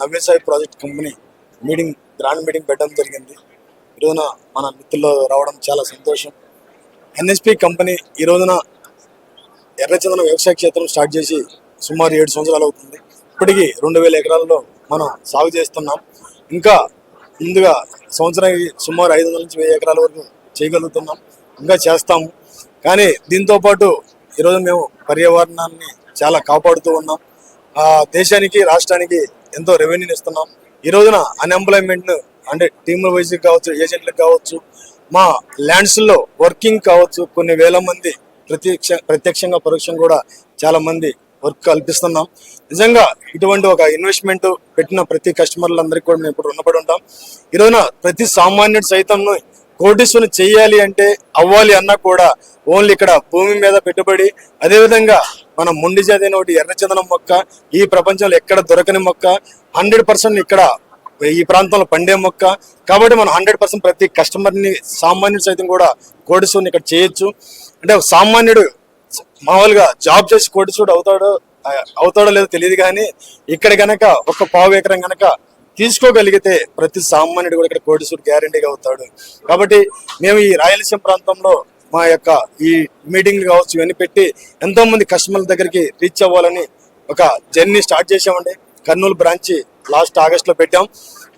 Naveen Sai project company meeting grand meeting పెట్టడం జరిగింది. ఈ రోజున మన మిత్రులు రావడం చాలా సంతోషం. ఎన్ఎస్పి కంపెనీ ఈ రోజున ఎర్రచందన వ్యవసాయ క్షేత్రం స్టార్ట్ చేసి సుమారు ఏడు సంవత్సరాలు అవుతుంది. ఇప్పటికీ రెండు వేల ఎకరాల్లో మనం సాగు చేస్తున్నాం. ఇంకా ముందుగా సంవత్సరానికి సుమారు ఐదు వందల నుంచి వెయ్యి ఎకరాల వరకు చేయగలుగుతున్నాం. ఇంకా చేస్తాము. కానీ దీంతో పాటు ఈరోజు మేము పర్యావరణాన్ని చాలా కాపాడుతూ ఉన్నాం. ఆ దేశానికి రాష్ట్రానికి ఎంతో రెవెన్యూని ఇస్తున్నాం. ఈ రోజున అన్ఎంప్లాయ్మెంట్ను అంటే టీముల వైజ్ కావచ్చు ఏజెంట్లకు కావచ్చు మా ల్యాండ్స్లో వర్కింగ్ కావచ్చు కొన్ని వేల మంది ప్రత్యక్ష ప్రత్యక్షంగా పరోక్షంగా కూడా చాలా మంది వర్క్ కల్పిస్తున్నాం. నిజంగా ఇటువంటి ఒక ఇన్వెస్ట్మెంట్ పెట్టిన ప్రతి కస్టమర్లందరికీ కూడా మేము ఇప్పుడు రుణపడి ఉంటాం. ఈ రోజున ప్రతి సామాన్యుడు సైతం కోటీసుని చేయాలి అంటే అవ్వాలి అన్నా కూడా ఓన్లీ ఇక్కడ భూమి మీద పెట్టుబడి. అదేవిధంగా మన మొండి జాతి ఒకటి ఎర్రచందనం మొక్క ఈ ప్రపంచంలో ఎక్కడ దొరకని మొక్క హండ్రెడ్ పర్సెంట్ ఇక్కడ ఈ ప్రాంతంలో పండే మొక్క. కాబట్టి మనం హండ్రెడ్ పర్సెంట్ ప్రతి కస్టమర్ని సామాన్యుడు సైతం కూడా కోటీసుని ఇక్కడ చేయొచ్చు. అంటే సామాన్యుడు మామూలుగా జాబ్ చేసి కోటీసుడు అవుతాడో అవుతాడో లేదో తెలియదు కానీ ఇక్కడ గనక ఒక పావు ఎకరం గనక తీసుకోగలిగితే ప్రతి సామాన్యుడు కూడా ఇక్కడ కోటీసుడు గ్యారంటీగా అవుతాడు కాబట్టి మేము ఈ రాయలసీమ ప్రాంతంలో మా యొక్క ఈ మీటింగ్లు కావచ్చు ఇవన్నీ పెట్టి ఎంతో మంది కస్టమర్ల దగ్గరికి రీచ్ అవ్వాలని ఒక జర్నీ స్టార్ట్ చేసామండి కర్నూలు బ్రాంచ్ లాస్ట్ ఆగస్ట్లో పెట్టాం.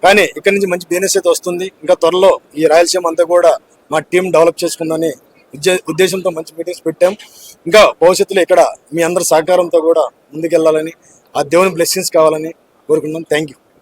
కానీ ఇక్కడ నుంచి మంచి బిజినెస్ అయితే వస్తుంది. ఇంకా త్వరలో ఈ రాయలసీమ అంతా కూడా మా టీం డెవలప్ చేసుకుందని ఉద్దేశంతో మంచి మీటింగ్స్ పెట్టాం. ఇంకా భవిష్యత్తులో ఇక్కడ మీ అందరి సహకారంతో కూడా ముందుకెళ్ళాలని ఆ దేవుని బ్లెస్సింగ్స్ కావాలని కోరుకుంటున్నాం. Thank you